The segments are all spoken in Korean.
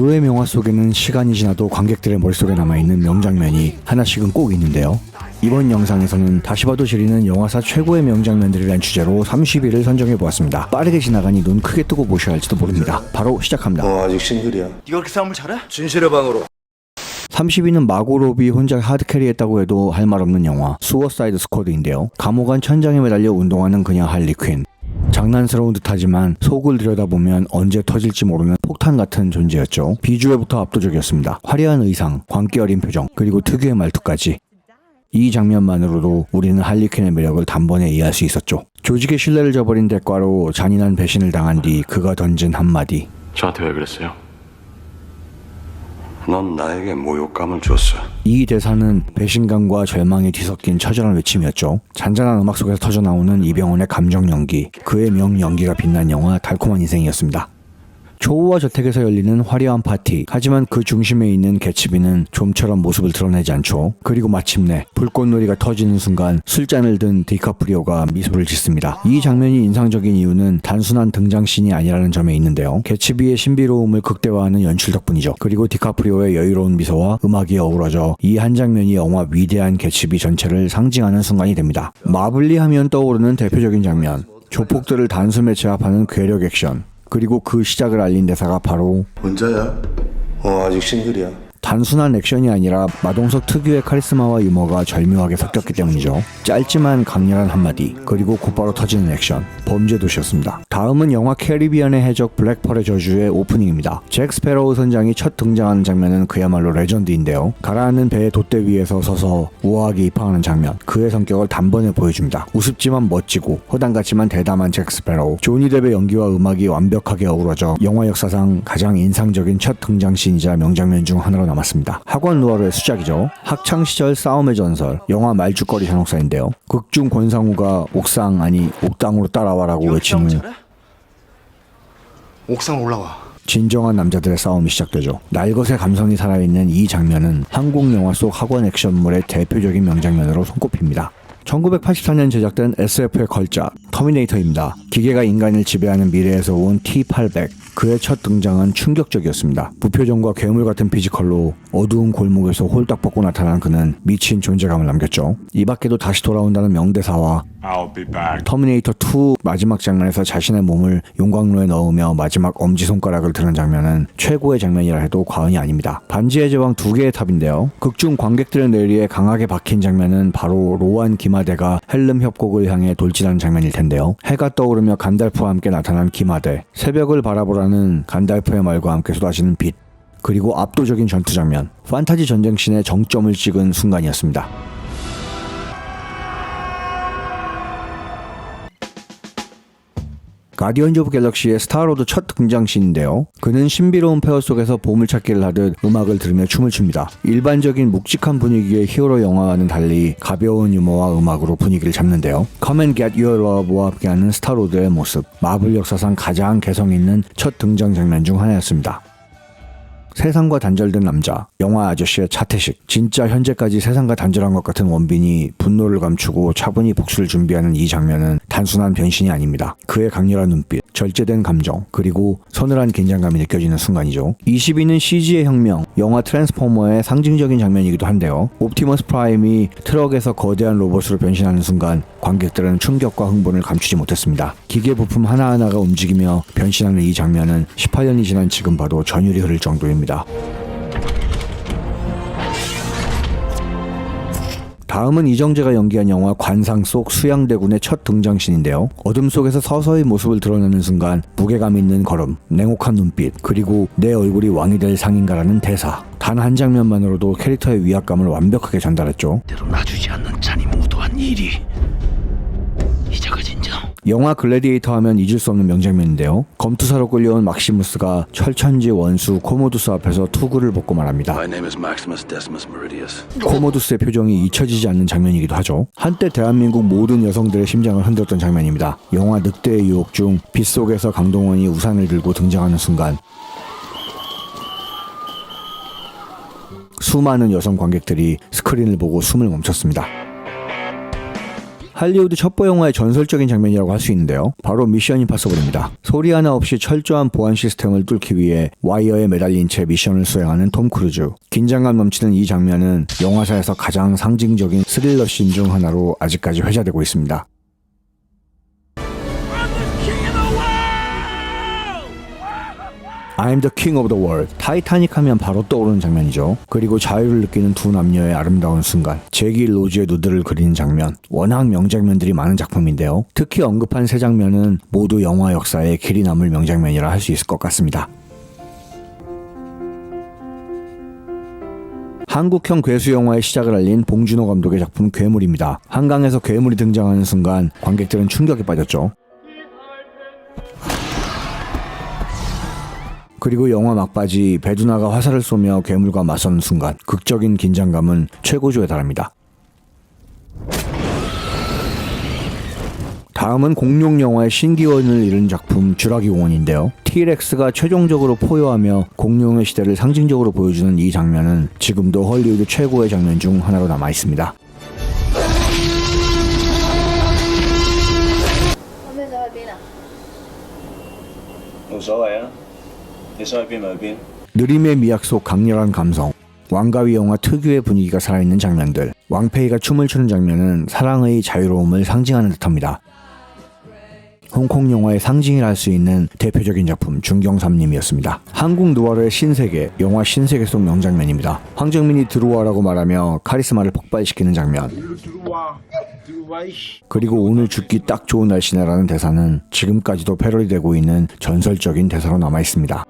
프로의 명화 속에는 시간이 지나도 관객들의 머릿속에 남아있는 명장면이 하나씩은 꼭 있는데요. 이번 영상에서는 다시 봐도 지리는 영화사 최고의 명장면들이란 주제로 30위를 선정해 보았습니다. 빠르게 지나가니 눈 크게 뜨고 보셔야 할지도 모릅니다. 바로 시작합니다. 어 아직 싱글이야 네가 그렇게 싸움을 잘해? 진실의 방으로 30위는 마고 로비 혼자 하드캐리했다고 해도 할 말 없는 영화 수어사이드 스쿼드인데요. 감옥 안 천장에 매달려 운동하는 그냥 할리 퀸. 장난스러운 듯하지만 속을 들여다보면 언제 터질지 모르는 폭탄 같은 존재였죠. 비주얼부터 압도적이었습니다. 화려한 의상, 광기 어린 표정, 그리고 특유의 말투까지. 이 장면만으로도 우리는 할리퀸의 매력을 단번에 이해할 수 있었죠. 조직의 신뢰를 저버린 대가로 잔인한 배신을 당한 뒤 그가 던진 한마디. 저한테 왜 그랬어요? 넌 나에게 모욕감을 줬어 이 대사는 배신감과 절망이 뒤섞인 처절한 외침이었죠. 잔잔한 음악 속에서 터져나오는 이병헌의 감정 연기, 그의 명 연기가 빛난 영화 달콤한 인생이었습니다. 초호와 저택에서 열리는 화려한 파티. 하지만 그 중심에 있는 개츠비는 좀처럼 모습을 드러내지 않죠. 그리고 마침내 불꽃놀이가 터지는 순간 술잔을 든 디카프리오가 미소를 짓습니다. 이 장면이 인상적인 이유는 단순한 등장씬이 아니라는 점에 있는데요. 개츠비의 신비로움을 극대화하는 연출 덕분이죠. 그리고 디카프리오의 여유로운 미소와 음악이 어우러져 이 한 장면이 영화 위대한 개츠비 전체를 상징하는 순간이 됩니다. 마블리 하면 떠오르는 대표적인 장면. 조폭들을 단숨에 제압하는 괴력 액션. 그리고 그 시작을 알린 대사가 바로 혼자야? 어 아직 싱글이야 단순한 액션이 아니라 마동석 특유의 카리스마와 유머가 절묘하게 섞였기 때문이죠. 짧지만 강렬한 한마디, 그리고 곧바로 터지는 액션, 범죄 도시였습니다. 다음은 영화 캐리비안의 해적 블랙펄의 저주의 오프닝입니다. 잭 스페로우 선장이 첫 등장하는 장면은 그야말로 레전드인데요. 가라앉는 배의 돛대 위에서 서서 우아하게 입항하는 장면, 그의 성격을 단번에 보여줍니다. 우습지만 멋지고 허당 같지만 대담한 잭 스페로우. 조니 뎁의 연기와 음악이 완벽하게 어우러져 영화 역사상 가장 인상적인 첫 등장씬이자 명장면 중 하나로 남았습니다. 학원 루어의 수작이죠. 학창 시절 싸움의 전설, 영화 말죽거리 현혹사인데요. 극중 권상우가 옥상 아니 옥당으로 따라와라고 외친 후? 옥상 올라와 진정한 남자들의 싸움이 시작되죠. 날것의 감성이 살아있는 이 장면은 한국 영화 속 학원 액션물의 대표적인 명장면으로 손꼽힙니다. 1984년 제작된 SF의 걸작 터미네이터입니다. 기계가 인간을 지배하는 미래에서 온 T800 그의 첫 등장은 충격적이었습니다. 무표정과 괴물 같은 피지컬로 어두운 골목에서 홀딱 벗고 나타난 그는 미친 존재감을 남겼죠. 이 밖에도 다시 돌아온다는 명대사와. 터미네이터 2 마지막 장면에서 자신의 몸을 용광로에 넣으며 마지막 엄지손가락을 드는 장면은 최고의 장면이라 해도 과언이 아닙니다. 반지의 제왕 두 개의 탑인데요. 극중 관객들의 뇌리에 강하게 박힌 장면은 바로 로안 기마대가 헬름 협곡을 향해 돌진하는 장면일 텐데요. 해가 떠오르며 간달프와 함께 나타난 기마대, 새벽을 바라보라는 간달프의 말과 함께 쏟아지는 빛, 그리고 압도적인 전투 장면, 판타지 전쟁 신의 정점을 찍은 순간이었습니다. 가디언즈 오브 갤럭시의 스타로드 첫 등장씬인데요. 그는 신비로운 폐허 속에서 보물 찾기를 하듯 음악을 들으며 춤을 춥니다. 일반적인 묵직한 분위기의 히어로 영화와는 달리 가벼운 유머와 음악으로 분위기를 잡는데요. Come and Get Your Love와 함께하는 스타로드의 모습, 마블 역사상 가장 개성 있는 첫 등장 장면 중 하나였습니다. 세상과 단절된 남자, 영화 아저씨의 차태식. 진짜 현재까지 세상과 단절한 것 같은 원빈이 분노를 감추고 차분히 복수를 준비하는 이 장면은 단순한 변신이 아닙니다. 그의 강렬한 눈빛, 절제된 감정, 그리고 서늘한 긴장감이 느껴지는 순간이죠. 20위는 CG의 혁명, 영화 트랜스포머의 상징적인 장면이기도 한데요. 옵티머스 프라임이 트럭에서 거대한 로봇으로 변신하는 순간 관객들은 충격과 흥분을 감추지 못했습니다. 기계 부품 하나하나가 움직이며 변신하는 이 장면은 18년이 지난 지금 봐도 전율이 흐를 정도 입니다. 다음은 이정재가 연기한 영화 관상 속 수양대군의 첫 등장신인데요. 어둠 속에서 서서히 모습을 드러내는 순간 무게감 있는 걸음, 냉혹한 눈빛, 그리고 내 얼굴이 왕이 될 상인가라는 대사. 단 한 장면만으로도 캐릭터의 위압감을 완벽하게 전달했죠. 대로 놔주지 않는 잔이 무도한 일이 영화 글래디에이터 하면 잊을 수 없는 명장면인데요. 검투사로 끌려온 막시무스가 철천지 원수 코모두스 앞에서 투구를 벗고 말합니다. My name is Maximus Decimus Meridius 코모두스의 표정이 잊혀지지 않는 장면이기도 하죠. 한때 대한민국 모든 여성들의 심장을 흔들었던 장면입니다. 영화 늑대의 유혹 중 빗속에서 강동원이 우산을 들고 등장하는 순간 수많은 여성 관객들이 스크린을 보고 숨을 멈췄습니다. 할리우드 첩보 영화의 전설적인 장면이라고 할 수 있는데요. 바로 미션 임파서블입니다. 소리 하나 없이 철저한 보안 시스템을 뚫기 위해 와이어에 매달린 채 미션을 수행하는 톰 크루즈. 긴장감 넘치는 이 장면은 영화사에서 가장 상징적인 스릴러 씬 중 하나로 아직까지 회자되고 있습니다. I'm the king of the world. 타이타닉 하면 바로 떠오르는 장면이죠. 그리고 자유를 느끼는 두 남녀의 아름다운 순간. 제기 로즈의 누드를 그리는 장면. 워낙 명장면들이 많은 작품인데요. 특히 언급한 세 장면은 모두 영화 역사에 길이 남을 명장면이라 할 수 있을 것 같습니다. 한국형 괴수 영화의 시작을 알린 봉준호 감독의 작품 괴물입니다. 한강에서 괴물이 등장하는 순간 관객들은 충격에 빠졌죠. 그리고 영화 막바지 배두나가 화살을 쏘며 괴물과 맞서는 순간 극적인 긴장감은 최고조에 달합니다. 다음은 공룡 영화의 신기원을 잃은 작품 주라기 공원인데요. T-Rex가 최종적으로 포효하며 공룡의 시대를 상징적으로 보여주는 이 장면은 지금도 헐리우드 최고의 장면 중 하나로 남아 있습니다. 무서워요? 느림의 미학 속 강렬한 감성, 왕가위 영화 특유의 분위기가 살아있는 장면들, 왕페이가 춤을 추는 장면은 사랑의 자유로움을 상징하는 듯합니다. 홍콩 영화의 상징이라 할 수 있는 대표적인 작품 중경삼님이었습니다. 한국 누아르의 신세계, 영화 신세계 속 명장면입니다. 황정민이 들어와라고 말하며 카리스마를 폭발시키는 장면. 그리고 오늘 죽기 딱 좋은 날씨네라는 대사는 지금까지도 패러디되고 있는 전설적인 대사로 남아 있습니다.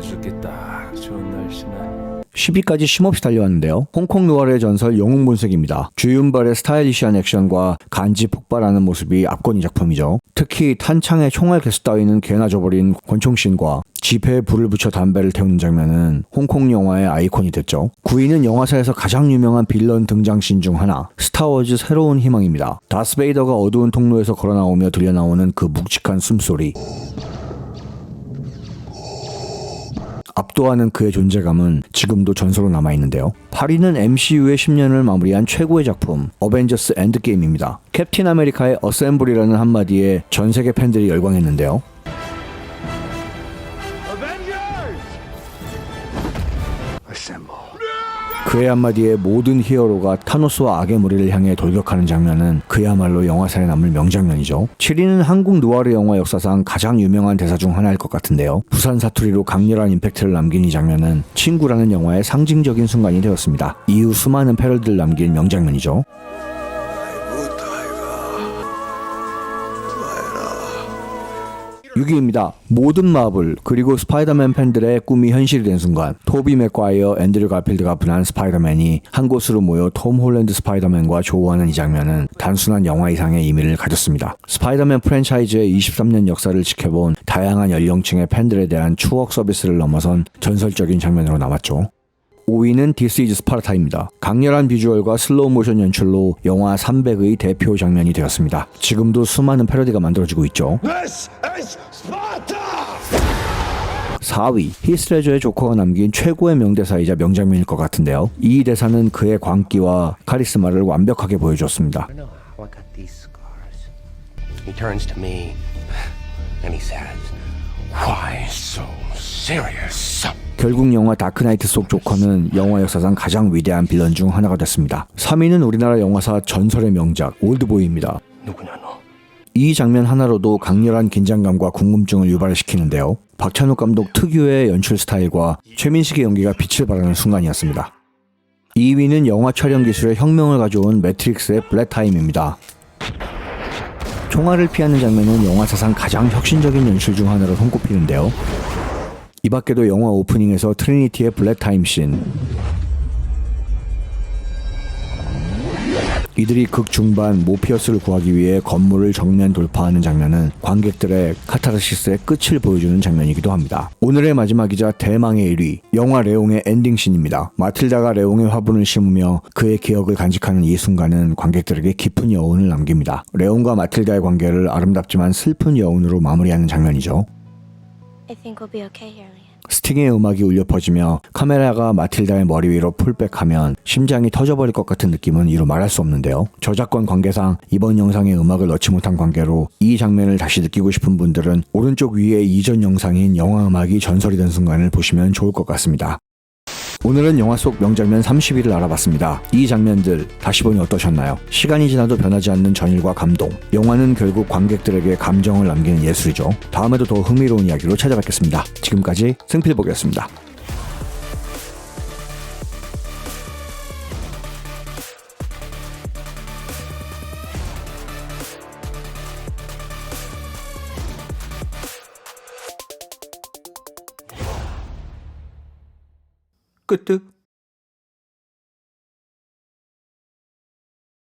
죽기 딱 좋은 날씨네. 10위까지 쉼없이 달려왔는데요. 홍콩 노아르의 전설 영웅 본색입니다. 주윤발의 스타일리시한 액션과 간지 폭발하는 모습이 압권인 작품이죠. 특히 탄창에 총알 개수 따위는 개나 져버린 권총신과 지폐에 불을 붙여 담배를 태우는 장면은 홍콩 영화의 아이콘이 됐죠. 9위는 영화사에서 가장 유명한 빌런 등장씬 중 하나, 스타워즈 새로운 희망입니다. 다스베이더가 어두운 통로에서 걸어 나오며 들려 나오는 그 묵직한 숨소리. 압도하는 그의 존재감은 지금도 전설로 남아있는데요. 8위는 MCU의 10년을 마무리한 최고의 작품 어벤져스 엔드게임입니다. 캡틴 아메리카의 어셈블이라는 한마디에 전 세계 팬들이 열광했는데요. 그의 한마디에 모든 히어로가 타노스와 악의 무리를 향해 돌격하는 장면은 그야말로 영화사에 남을 명장면이죠. 7위는 한국 누아르 영화 역사상 가장 유명한 대사 중 하나일 것 같은데요. 부산 사투리로 강렬한 임팩트를 남긴 이 장면은 친구라는 영화의 상징적인 순간이 되었습니다. 이후 수많은 패러디를 남긴 명장면이죠. 6위입니다. 모든 마블 그리고 스파이더맨 팬들의 꿈이 현실이 된 순간 토비 맥과이어, 앤드류 가필드가 분한 스파이더맨이 한 곳으로 모여 톰 홀랜드 스파이더맨과 조우하는 이 장면은 단순한 영화 이상의 의미를 가졌습니다. 스파이더맨 프랜차이즈의 23년 역사를 지켜본 다양한 연령층의 팬들에 대한 추억 서비스를 넘어선 전설적인 장면으로 남았죠. 5위는 디스 이즈 스파르타입니다. 강렬한 비주얼과 슬로우 모션 연출로 영화 300의 대표 장면이 되었습니다. 지금도 수많은 패러디가 만들어지고 있죠. 4위 히스레저의 조커가 남긴 최고의 명대사이자 명장면일 것 같은데요. 이 대사는 그의 광기와 카리스마를 완벽하게 보여줬습니다. Why so serious? 결국 영화 다크나이트 속 조커는 영화 역사상 가장 위대한 빌런 중 하나가 됐습니다. 3위는 우리나라 영화사 전설의 명작 올드보이입니다. 누구냐 너? 이 장면 하나로도 강렬한 긴장감과 궁금증을 유발시키는데요. 박찬욱 감독 특유의 연출 스타일과 최민식의 연기가 빛을 발하는 순간이었습니다. 2위는 영화 촬영 기술의 혁명을 가져온 매트릭스의 블랙타임입니다. 총알을 피하는 장면은 영화 사상 가장 혁신적인 연출 중 하나로 손꼽히는데요. 이 밖에도 영화 오프닝에서 트리니티의 블랙타임 씬, 이들이 극 중반 모피어스를 구하기 위해 건물을 정면 돌파하는 장면은 관객들의 카타르시스의 끝을 보여주는 장면이기도 합니다. 오늘의 마지막이자 대망의 1위, 영화 레옹의 엔딩 씬입니다. 마틸다가 레옹의 화분을 심으며 그의 기억을 간직하는 이 순간은 관객들에게 깊은 여운을 남깁니다. 레옹과 마틸다의 관계를 아름답지만 슬픈 여운으로 마무리하는 장면이죠. I think we'll be okay here, Leon. 스팅의 음악이 울려 퍼지며 카메라가 마틸다의 머리 위로 풀백하면 심장이 터져버릴 것 같은 느낌은 이루 말할 수 없는데요. 저작권 관계상 이번 영상에 음악을 넣지 못한 관계로 이 장면을 다시 느끼고 싶은 분들은 오른쪽 위에 이전 영상인 영화 음악이 전설이 된 순간을 보시면 좋을 것 같습니다. 오늘은 영화 속 명장면 30위를 알아봤습니다. 이 장면들 다시 보니 어떠셨나요? 시간이 지나도 변하지 않는 전율과 감동. 영화는 결국 관객들에게 감정을 남기는 예술이죠. 다음에도 더 흥미로운 이야기로 찾아뵙겠습니다. 지금까지 승필복이었습니다. 끝.